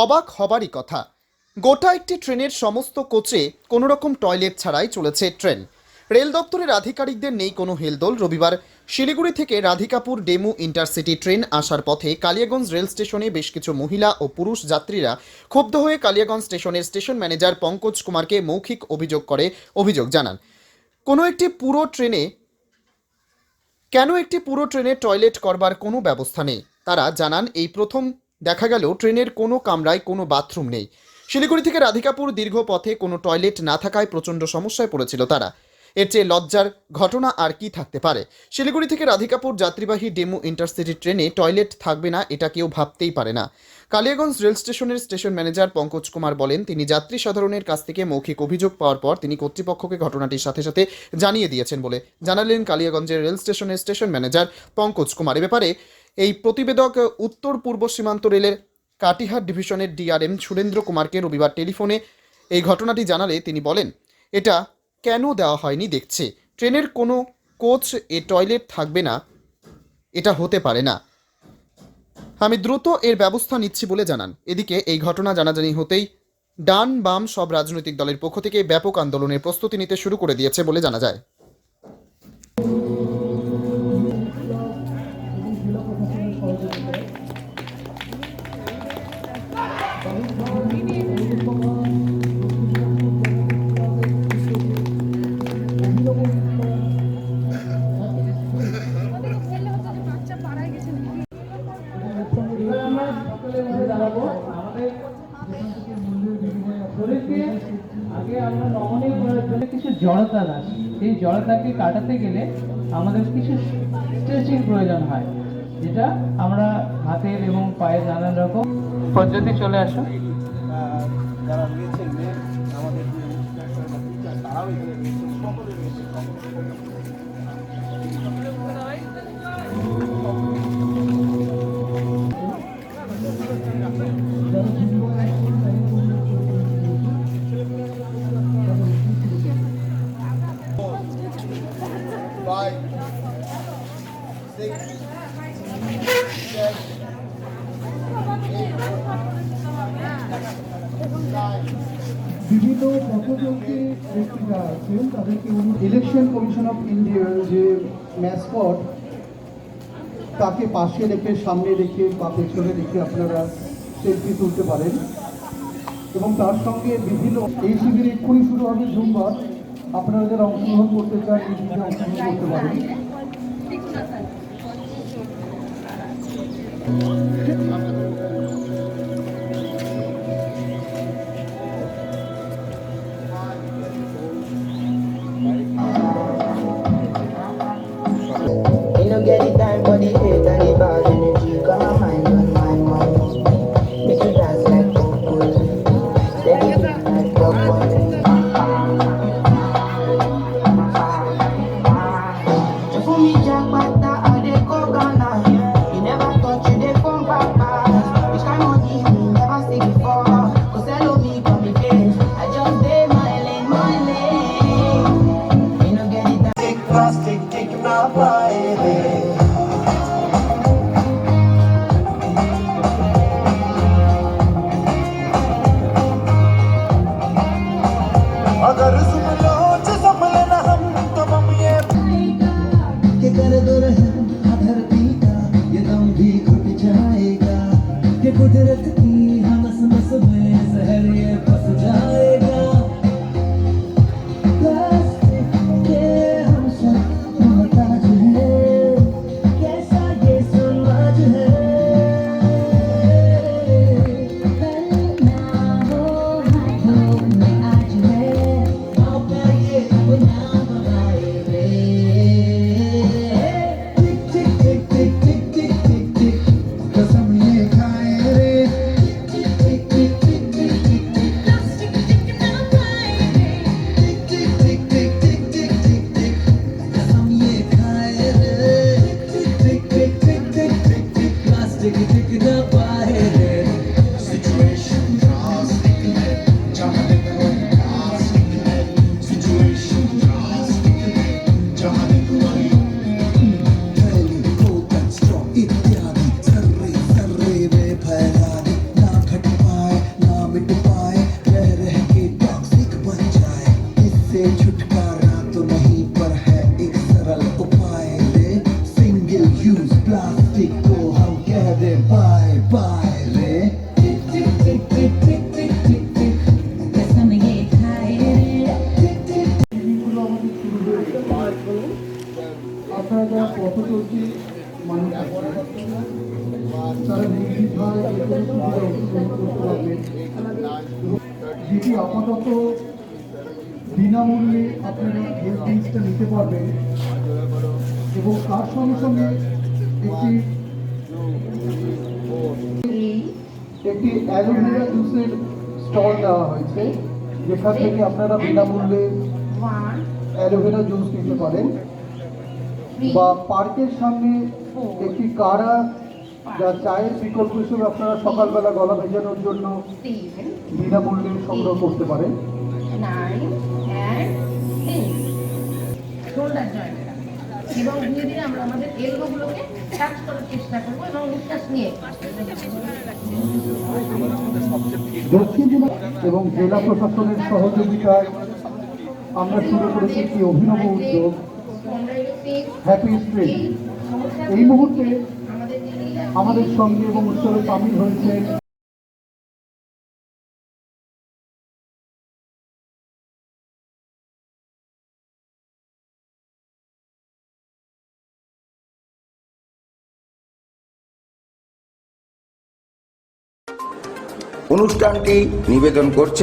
অবাক হবারই কথা। গোটা একটি ট্রেনের সমস্ত কোচে কোনো রকম টয়লেট ছাড়াই চলেছে ট্রেন। রেল দপ্তরের আধিকারিকদের নেই কোনো হেলদোল। রবিবার শিলিগুড়ি থেকে রাধিকাপুর ডেমু ইন্টারসিটি ট্রেন আসার পথে কালিয়াগঞ্জ রেল স্টেশনে বেশ কিছু মহিলা ও পুরুষ যাত্রীরা ক্ষুব্ধ হয়ে কালিয়াগঞ্জ স্টেশনের স্টেশন ম্যানেজার পঙ্কজ কুমারকে মৌখিক অভিযোগ করে অভিযোগ জানান। কোনো একটি পুরো ট্রেনে, কেন একটি পুরো ট্রেনে টয়লেট করবার কোনো ব্যবস্থা নেই? তারা জানান, এই প্রথম দেখা গেল ট্রেনের কোনো কামরায় কোনো বাথরুম নেই। শিলিগুড়ি থেকে রাধিকাপুর দীর্ঘ পথে কোনো টয়লেট না থাকায় প্রচণ্ড সমস্যায় পড়েছিল তারা। এর চেয়ে লজ্জার ঘটনা আর কি থাকতে পারে? শিলিগুড়ি থেকে রাধিকাপুর যাত্রীবাহী ডেমু ইন্টারসিটি ট্রেনে টয়লেট থাকবে না এটা কেউ ভাবতেই পারে না। কালিয়াগঞ্জ রেল স্টেশনের স্টেশন ম্যানেজার পঙ্কজ কুমার বলেন, তিনি যাত্রী সাধারণের কাছ থেকে মৌখিক অভিযোগ পাওয়ার পর তিনি কর্তৃপক্ষকে ঘটনাটির সাথে সাথে জানিয়ে দিয়েছেন বলে জানালেন কালিয়াগঞ্জের রেল স্টেশনের স্টেশন ম্যানেজার পঙ্কজ কুমার। এ ব্যাপারে এই প্রতিবেদক উত্তর পূর্ব সীমান্ত রেলের কাটিহার ডিভিশনের ডিআরএম সুরেন্দ্র কুমারকে রবিবার টেলিফোনে এই ঘটনাটি জানালে তিনি বলেন, এটা কেন দেওয়া হয়নি দেখছে? ট্রেনের কোনো কোচ এ টয়লেট থাকবে না, এটা হতে পারে না। আমি দ্রুত এর ব্যবস্থা নিচ্ছি বলে জানান। এদিকে এই ঘটনা জানাজানি হতেই ডান বাম সব রাজনৈতিক দলের পক্ষ থেকে ব্যাপক আন্দোলনের প্রস্তুতি নিতে শুরু করে দিয়েছে বলে জানা যায়। জড়তাকে কাটাতে গেলে আমাদের কিছু স্ট্রেচিং প্রয়োজন হয়, যেটা আমরা হাতের এবং পায়ের নানান রকম পদ্ধতি চলে আসো। যারা রয়েছেন বিভিন্ন পথচলতি ব্যক্তিরা আছেন, তাদেরকে ইলেকশন কমিশন অফ ইন্ডিয়ার যে ম্যাসকট তাকে পাশে রেখে, সামনে রেখে বা পেছনে রেখে আপনারা সেলফি তুলতে পারেন। এবং তার সঙ্গে বিভিন্ন এই শিবির এক্ষুনি শুরু হবে সোমবার। আপনারা যারা অংশগ্রহণ করতে চান, এই শিবিরে অংশগ্রহণ করতে পারেন। টিকি টিকি আপাতত বিনামূল্যে আপনারা হেলথ ড্রিঙ্কসটা নিতে পারবেন এবং তার সঙ্গে সঙ্গে একটি একটি অ্যালোভেরা জুসের স্টল দেওয়া হয়েছে, যেখান থেকে আপনারা বিনামূল্যে অ্যালোভেরা জুস নিতে পারেন। বা পার্কের সামনে একটি কারা যা চায়ের বিকল্প হিসেবে আপনারা সকালবেলা গলা ভেজানোর জন্য বিনামূল্যে সংগ্রহ করতে পারেন। এবং ধীরে ধীরে আমরা আমাদের এলবোগুলোকে টাচ করার চেষ্টা করব এবং নিঃশ্বাস নিয়ে দক্ষিণ জেলা এবং জেলা প্রশাসনের সহযোগিতায় আমরা শুরু করেছি একটি অভিনব উদ্যোগ। হ্যাপি স্ট্রিট এই মুহূর্তে আমাদের সঙ্গে এবং উৎসবে সামিল হয়েছে। অনুষ্ঠানটি নিবেদন করছে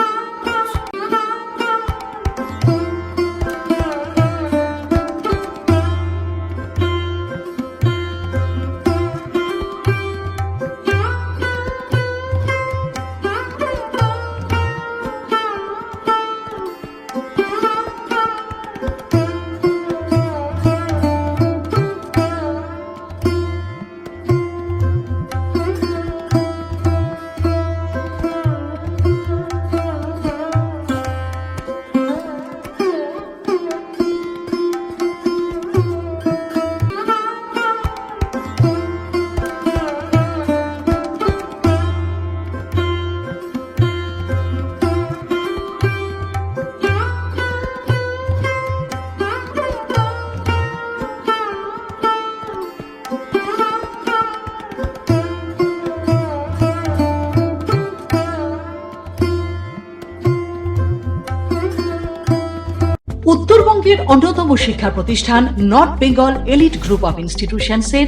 অন্যতম শিক্ষা প্রতিষ্ঠান North Bengal Elite group of ইনস্টিটিউশনসের